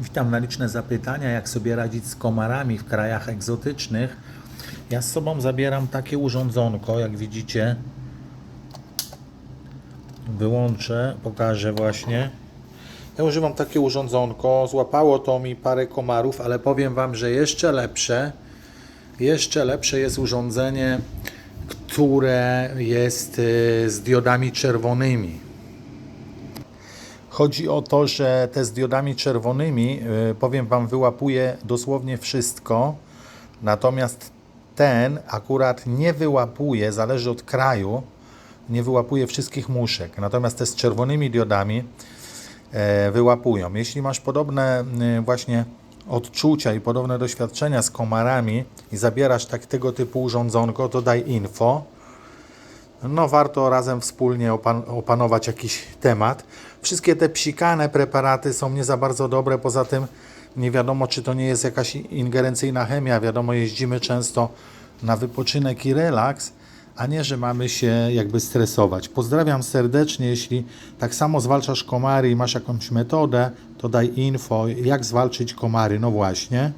Witam na liczne zapytania, jak sobie radzić z komarami w krajach egzotycznych. Ja z sobą zabieram takie urządzonko, jak widzicie. Wyłączę, pokażę właśnie. Ja używam takie urządzonko. Złapało to mi parę komarów, ale powiem Wam, że jeszcze lepsze, jeszcze lepsze jest urządzenie, które jest y, z diodami czerwonymi. Chodzi o to, że te z diodami czerwonymi, y, powiem Wam, wyłapuje dosłownie wszystko, natomiast ten akurat nie wyłapuje, zależy od kraju, nie wyłapuje wszystkich muszek. Natomiast te z czerwonymi diodami e, wyłapują. Jeśli masz podobne y, właśnie odczucia i podobne doświadczenia z komarami i zabierasz tak tego typu urządzonko, to daj info no warto razem wspólnie opan opanować jakiś temat. Wszystkie te psikane preparaty są nie za bardzo dobre, poza tym nie wiadomo, czy to nie jest jakaś ingerencyjna chemia. Wiadomo, jeździmy często na wypoczynek i relaks, a nie, że mamy się jakby stresować. Pozdrawiam serdecznie, jeśli tak samo zwalczasz komary i masz jakąś metodę, to daj info, jak zwalczyć komary. No właśnie.